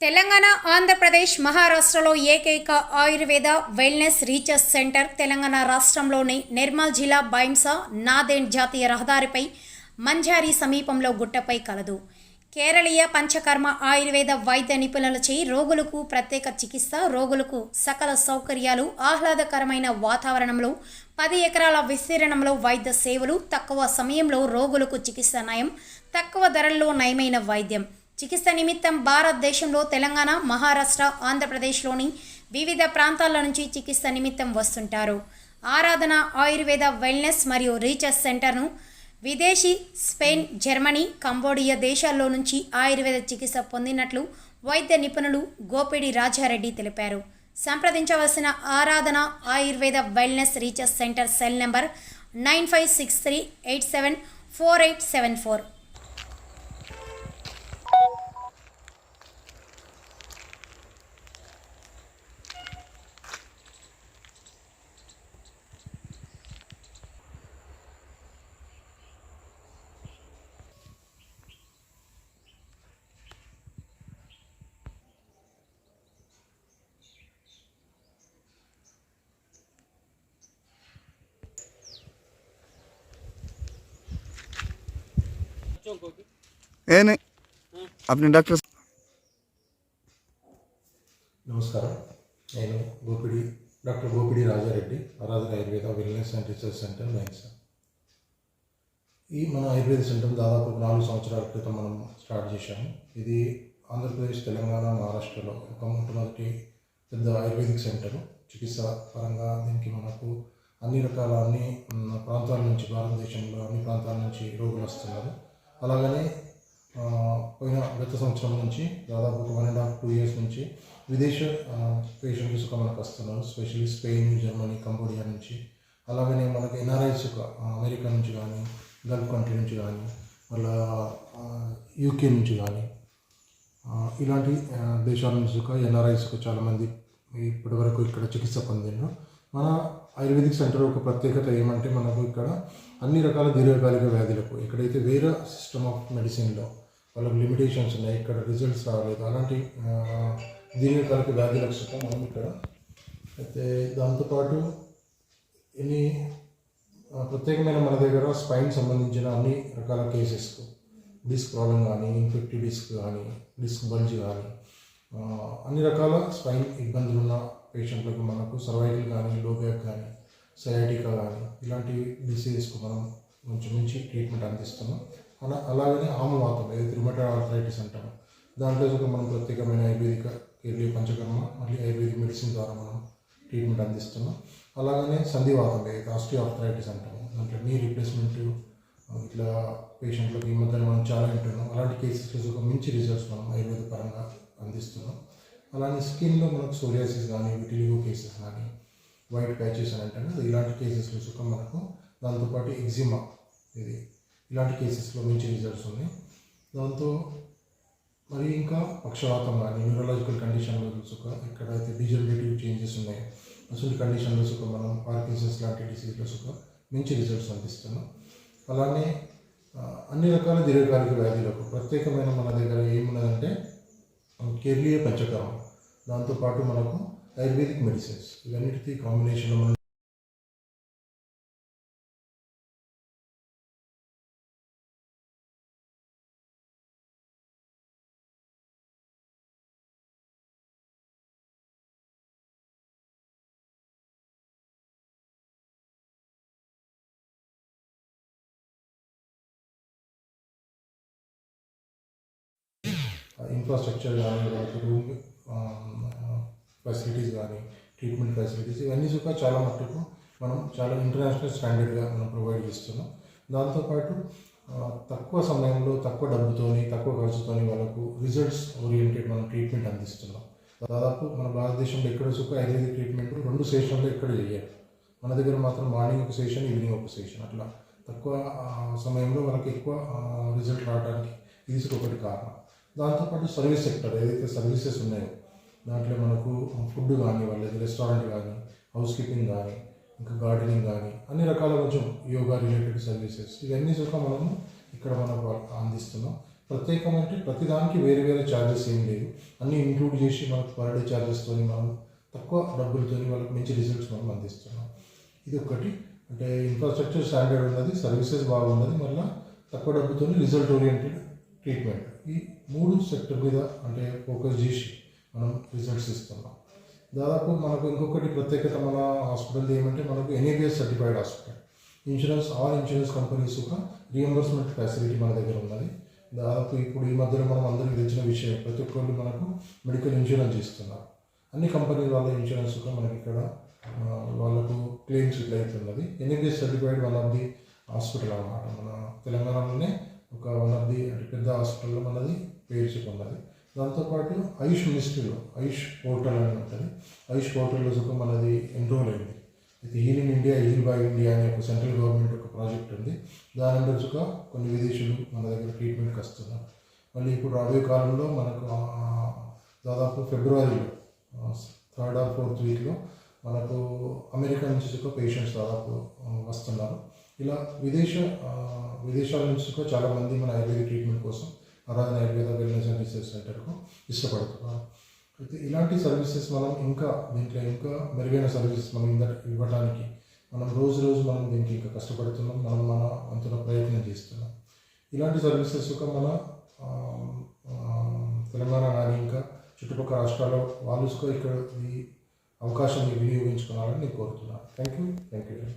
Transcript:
తెలంగాణ ఆంధ్రప్రదేశ్ మహారాష్ట్రలో ఏకైక ayurveda wellness research centre Telangana రాష్ట్రంలోని నిర్మల్ జిల్లా బైంస నాదేండ్ జాతీయ రహదారిపై మంజారి సమీపంలో గుట్టపై కలదు. కేరళీయ పంచకర్మ ఆయుర్వేద వైద్య నిపుణులచే రోగులకు ప్రత్యేక చికిత్స రోగులకు సకల సౌకర్యాలు ఆహ్లాదకరమైన వాతావరణంలో పది ఎకరాల విస్తీర్ణంలో వైద్య సేవలు తక్కువ సమయంలో రోగులకు చికిత్స నయం తక్కువ ధరల్లో నయమైన వైద్యం. చికిత్స నిమిత్తం భారతదేశంలో తెలంగాణ మహారాష్ట్ర ఆంధ్రప్రదేశ్లోని వివిధ ప్రాంతాల నుంచి చికిత్స నిమిత్తం వస్తుంటారు. ఆరాధన ఆయుర్వేద వెల్నెస్ మరియు రీసెర్చ్ సెంటర్ను విదేశీ స్పెయిన్ జర్మనీ కంబోడియా దేశాల్లో నుంచి ఆయుర్వేద చికిత్స పొందినట్లు వైద్య నిపుణులు గోపిడి రాజారెడ్డి తెలిపారు. సంప్రదించవలసిన Aradhana ayurveda wellness research centre cell number nine five six three eight seven four eight seven four. అప్పుడు డాక్టర్ నమస్కారం. నేను Gopidi doctor Gopidi Rajareddy Aradhana ayurveda wellness and research centre మైన్సా ఈ మన ఆయుర్వేద సెంటర్ దాదాపు నాలుగు సంవత్సరాల క్రితం మనం స్టార్ట్ చేశాము. ఇది ఆంధ్రప్రదేశ్ తెలంగాణ మహారాష్ట్రలో ఒక మొట్టమొదటి పెద్ద ఆయుర్వేదిక్ సెంటరు. చికిత్స పరంగా దీనికి మనకు అన్ని రకాల అన్ని ప్రాంతాల నుంచి భారతదేశంలో అన్ని ప్రాంతాల నుంచి రోగులు వస్తున్నారు. అలాగనే పోయిన గత సంవత్సరం నుంచి దాదాపు ఒక one and half two years నుంచి విదేశ పేషెంట్స్ మనకు వస్తున్నారు. స్పెషల్లీ స్పెయిన్ జర్మనీ కంబోడియా నుంచి. అలాగనే మనకు ఎన్ఆర్ఐస్ అమెరికా నుంచి కానీ గల్ఫ్ కంట్రీ నుంచి కానీ మళ్ళా యూకే నుంచి కానీ ఇలాంటి దేశాల నుంచి ఒక ఎన్ఆర్ఐస్ చాలామంది ఇప్పటివరకు ఇక్కడ చికిత్స పొందిండ్రు. మన ఆయుర్వేదిక్ సెంటర్ ఒక ప్రత్యేకత ఏమంటే మనకు ఇక్కడ అన్ని రకాల దీర్ఘకాలిక వ్యాధులకు ఎక్కడైతే వేరే సిస్టమ్ ఆఫ్ మెడిసిన్లో వాళ్ళకి లిమిటేషన్స్ ఉన్నాయి ఇక్కడ రిజల్ట్స్ రాలేదు అలాంటి దీర్ఘకాలిక వ్యాధులకు సుఖం మనం ఇక్కడ అయితే దాంతోపాటు ఎన్ని ప్రత్యేకమైన మన దగ్గర స్పైన్ సంబంధించిన అన్ని రకాల కేసెస్కు డిస్క్ ప్రాబ్లం కానీ ఇన్ఫెక్టివ్ డిస్క్ కానీ డిస్క్ బంజ్ కానీ అన్ని రకాల స్పైన్ ఇబ్బందులు ఉన్న పేషెంట్లకు మనకు సర్వైకల్ కానీ లో బ్యాక్ కానీ సయాటికా కానీ ఇలాంటి డిసీజెస్కు మనం కొంచెం మంచి ట్రీట్మెంట్ అందిస్తున్నాం అలా అలాగనే ఆమవాతం ఏదైతే రుమటైడ్ ఆర్థరైటిస్ అంటాము దాంట్లో ఒక మనం ప్రత్యేకమైన ఆయుర్వేదిక కేరళీయ పంచకర్మ మళ్ళీ ఆయుర్వేదిక్ మెడిసిన్ ద్వారా మనం ట్రీట్మెంట్ అందిస్తున్నాం అలాగనే సంధివాతం ఏదైతే ఆస్టియో ఆర్థరైటిస్ అంటాము దాంట్లో నీ రిప్లేస్మెంట్ ఇట్లా పేషెంట్లకు ఈ మధ్యన మనం చాలా వింటున్నాం. అలాంటి కేసెస్ ఒక మంచి రిజల్ట్స్ మనం ఆయుర్వేద పరంగా అందిస్తున్నాం. అలానే స్కిన్లో మనకు సోరియాసిస్ కానీ విటిలిగో కేసెస్ కానీ వైట్ ప్యాచెస్ అని అంటే ఇలాంటి కేసెస్లో సుఖం మనకు. దాంతోపాటు ఎగ్జిమా ఇది. ఇలాంటి కేసెస్లో మంచి రిజల్ట్స్ ఉన్నాయి. దాంతో మరి ఇంకా పక్షవాతం కానీ న్యూరలాజికల్ కండిషన్లో సుఖ ఎక్కడైతే డిజనరేటివ్ చేంజెస్ ఉన్నాయి అసలు కండిషన్లో సుఖం మనం పార్కిన్సన్స్ లాంటి డిసీజ్లో సుఖం మంచి రిజల్ట్స్ అందిస్తున్నాం. అలానే అన్ని రకాల దీర్ఘకాలిక వ్యాధులకు ప్రత్యేకమైన మన దగ్గర ఏమున్నదంటే కేర్లీయ పంచకరం దాంతోపాటు మనకు ఆయుర్వేదిక్ మెడిసిన్స్. ఇవన్నిటికీ కాంబినేషన్లో మనం ఇన్ఫ్రాస్ట్రక్చర్ కానీ లేకపోతే రూమ్ ఫెసిలిటీస్ కానీ ట్రీట్మెంట్ ఫెసిలిటీస్ ఇవన్నీ కూడా చాలా మట్టుకు మనం చాలా ఇంటర్నేషనల్ స్టాండర్డ్గా మనం ప్రొవైడ్ చేస్తున్నాం. దాంతోపాటు తక్కువ సమయంలో తక్కువ డబ్బుతోని తక్కువ ఖర్చుతోని వాళ్ళకు రిజల్ట్స్ ఓరియంటెడ్ మనం ట్రీట్మెంట్ అందిస్తున్నాం. దాదాపు మన భారతదేశంలో ఎక్కడ సుఖ ఐదు ట్రీట్మెంట్ రెండు సెషన్లో ఎక్కడ చేయాలి? మన దగ్గర మాత్రం మార్నింగ్ ఒక సెషన్ ఈవినింగ్ ఒక సెషన్ అట్లా. తక్కువ సమయంలో వాళ్ళకి ఎక్కువ రిజల్ట్ రావడానికి ఇది ఒకటి కారణం. దాంతోపాటు సర్వీస్ సెక్టర్ ఏదైతే సర్వీసెస్ ఉన్నాయో దాంట్లో మనకు ఫుడ్ కానీ వాళ్ళది రెస్టారెంట్ కానీ హౌస్ కీపింగ్ కానీ ఇంకా గార్డెనింగ్ కానీ అన్ని రకాల కొంచెం యోగా రిలేటెడ్ సర్వీసెస్. ఇవన్నీ సుఖ మనము ఇక్కడ మనకు అందిస్తున్నాం. ప్రత్యేకం అంటే ప్రతిదానికి వేరే వేరే ఛార్జెస్ ఏం లేవు. అన్నీ ఇంక్లూడ్ చేసి మనకు పర్ డే ఛార్జెస్తో మనం తక్కువ డబ్బులతో వాళ్ళకి మంచి రిజల్ట్స్ మనం అందిస్తున్నాం. ఇది ఒకటి. అంటే ఇన్ఫ్రాస్ట్రక్చర్ స్టాండర్డ్ ఉన్నది సర్వీసెస్ బాగున్నది మళ్ళీ తక్కువ డబ్బుతో రిజల్ట్ ఓరియంటెడ్ ట్రీట్మెంట్. ఈ మూడు సెక్టర్ మీద అంటే ఫోకస్ చేసి మనం రిజల్ట్స్ ఇస్తున్నాం దాదాపు మనకు ఇంకొకటి ప్రత్యేకత మన హాస్పిటల్ ఏమంటే మనకు NABS certified hospital insurance all insurance companies ఒక రియంబర్స్మెంట్ ఫెసిలిటీ మన దగ్గర ఉన్నది. దాదాపు ఇప్పుడు ఈ మధ్యలో మనం అందరికీ తెలిసిన విషయం ప్రతి ఒక్కళ్ళు మనకు మెడికల్ ఇన్సూరెన్స్ ఇస్తున్నారు. అన్ని కంపెనీల వాళ్ళ ఇన్సూరెన్స్ కూడా మనకి ఇక్కడ వాళ్ళకు క్లెయిమ్స్ ఇట్లా అవుతున్నది NABS certified one of the hospital అన్నమాట. మన తెలంగాణలోనే ఒక వన్ ఆఫ్ ది అంటే పెద్ద హాస్పిటల్లో మనది పేర్చుకున్నది చెప్పున్నది దాంతోపాటు ఆయుష్ మినిస్ట్రీలో ఆయుష్ పోర్టల్ అని ఉంటుంది. ఆయుష్ పోర్టల్లో సుఖం మనది ఎన్రోల్ అయింది. అయితే heal in India heal by India అనే ఒక సెంట్రల్ గవర్నమెంట్ ఒక ప్రాజెక్ట్ ఉంది. దాని అండర్ కొన్ని విదేశీయులు మన దగ్గర ట్రీట్మెంట్కి వస్తున్నారు. మళ్ళీ ఇప్పుడు రాబోయే కాలంలో మనకు దాదాపు ఫిబ్రవరిలో థర్డ్ ఆర్ ఫోర్త్ వీక్లో మనకు అమెరికా నుంచి సుఖ పేషెంట్స్ దాదాపు వస్తున్నారు. ఇలా విదేశ విదేశాల నుంచి కూడా చాలామంది మన ఆయుర్వేద ట్రీట్మెంట్ కోసం ఆరాధన ఆయుర్వేద వెల్నెస్ అండ్ రీసెర్చ్ సెంటర్కు ఇష్టపడుతున్నారు. అయితే ఇలాంటి సర్వీసెస్ మనం ఇంకా దీంట్లో ఇంకా మెరుగైన సర్వీసెస్ మనం ఇంద ఇవ్వడానికి మనం రోజు రోజు మనం దీనికి ఇంకా కష్టపడుతున్నాం. మనం మన వంతున ప్రయత్నం చేస్తున్నాం. ఇలాంటి సర్వీసెస్ ఒక మన తెలంగాణ కానీ ఇంకా చుట్టుపక్కల రాష్ట్రాల్లో వాళ్ళు ఇక్కడ ఈ అవకాశాన్ని వినియోగించుకోవాలని నేను కోరుతున్నాను. Thank you thank you very much